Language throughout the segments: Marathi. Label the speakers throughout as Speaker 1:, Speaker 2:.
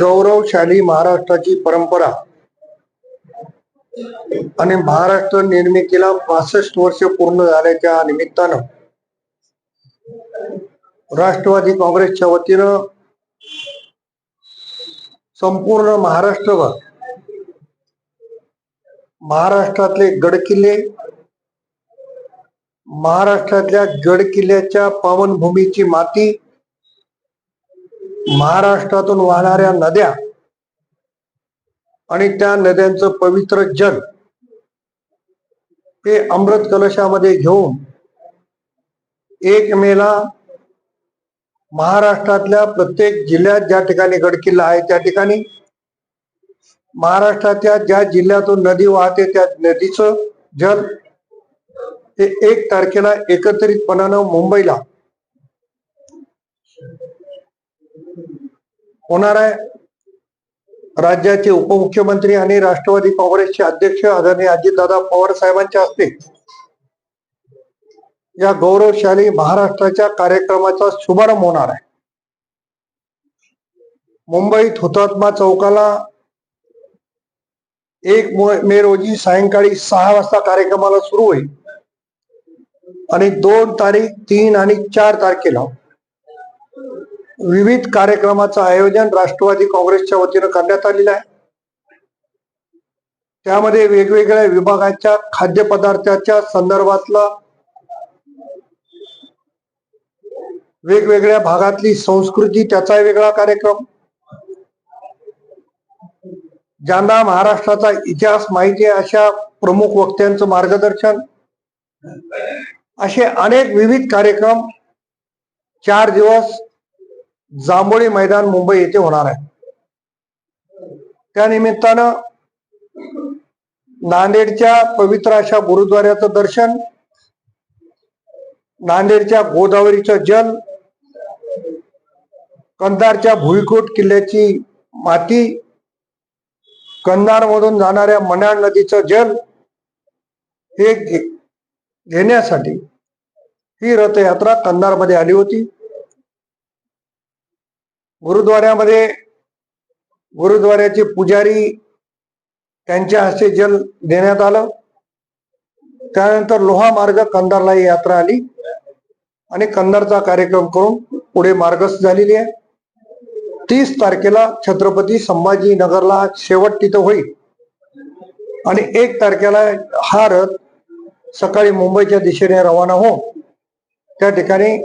Speaker 1: गौरवशाली महाराष्ट्राची परंपरा. आणि महाराष्ट्र निर्मितीला पासष्ट वर्ष पूर्ण झाल्याच्या निमित्तानं राष्ट्रवादी काँग्रेसच्या वतीनं संपूर्ण महाराष्ट्रभर महाराष्ट्रातले गडकिल्ले महाराष्ट्रातल्या गडकिल्ल्याच्या पावनभूमीची माती महाराष्ट्रातून वाहणाऱ्या नद्या आणि त्या नद्यांचं पवित्र जल हे अमृत कलशामध्ये घेऊन एक मेला महाराष्ट्रातल्या प्रत्येक जिल्ह्यात ज्या ठिकाणी गडकिल्ला आहे त्या ठिकाणी महाराष्ट्राच्या ज्या जिल्ह्यातून नदी वाहते त्या नदीचं जल हे एक तारखेला एकत्रितपणानं मुंबईला होणार आहे. राज्याचे उपमुख्यमंत्री आणि राष्ट्रवादी काँग्रेसचे अध्यक्ष आदरणीय अजितदादा पवार साहेबांच्या हस्ते या गौरवशाली महाराष्ट्राच्या कार्यक्रमाचा शुभारंभ होणार आहे. मुंबईत हुतात्मा चौकाला एक मे रोजी सायंकाळी सहा वाजता कार्यक्रमाला सुरू होईल आणि दोन तारीख तीन आणि चार तारखेला विविध कार्यक्रमाचं आयोजन राष्ट्रवादी काँग्रेसच्या वतीनं करण्यात आलेलं आहे. त्यामध्ये वेगवेगळ्या विभागाच्या खाद्यपदार्थाच्या संदर्भातला वेगवेगळ्या भागातली संस्कृती त्याचा वेगळा कार्यक्रम. ज्यांना महाराष्ट्राचा इतिहास माहिती आहे अशा प्रमुख वक्त्यांचं मार्गदर्शन. असे अनेक विविध कार्यक्रम चार दिवस जांभोळी मैदान मुंबई येथे होणार आहे. त्या निमित्तानं नांदेडच्या पवित्र अशा गुरुद्वाऱ्याचं दर्शन नांदेडच्या गोदावरीचं जल कंधारच्या भुईकोट किल्ल्याची माती कंधार मधून जाणाऱ्या मनाळ नदीचं जल हे घे- घेण्यासाठी ही रथयात्रा कंधारमध्ये आली होती. गुरुद्वाऱ्यामध्ये गुरुद्वाऱ्याचे पुजारी त्यांच्या हस्ते जल देण्यात आलं. त्यानंतर लोहा मार्ग कंधारला ही यात्रा आली आणि कंधारचा कार्यक्रम करून पुढे मार्गस्थ झालेली आहे. तीस तारखेला छत्रपती संभाजीनगरला शेवट तिथं होईल. आणि एक तारखेला हा रथ सकाळी मुंबईच्या दिशेने रवाना हो त्या ठिकाणी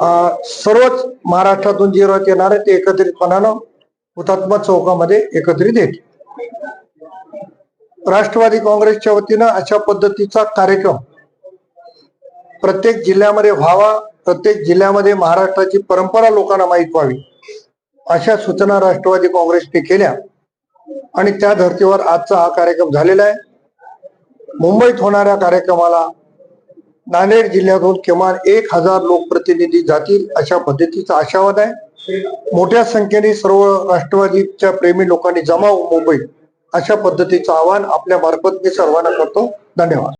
Speaker 1: सर्वच महाराष्ट्रातून जे रथ येणार आहे ते एकत्रितपणानं हुतात्मा चौकामध्ये एकत्रित येतील. राष्ट्रवादी काँग्रेसच्या वतीनं अशा पद्धतीचा कार्यक्रम प्रत्येक जिल्ह्यामध्ये व्हावा प्रत्येक जिल्ह्यामध्ये महाराष्ट्राची परंपरा लोकांना माहीत व्हावी अशा सूचना राष्ट्रवादी काँग्रेसने केल्या. आणि त्या धर्तीवर आजचा हा कार्यक्रम झालेला आहे. मुंबईत होणाऱ्या कार्यक्रमाला नांदेड जिल्ह्यातून किमान एक हजार लोकप्रतिनिधी जातील अशा पद्धतीचा आशावाद आहे. मोठ्या संख्येने सर्व राष्ट्रवादीच्या प्रेमी लोकांनी जमाव हो मुंबईत अशा पद्धतीचं आवाहन आपल्या मार्फत मी सर्वांना करतो. धन्यवाद.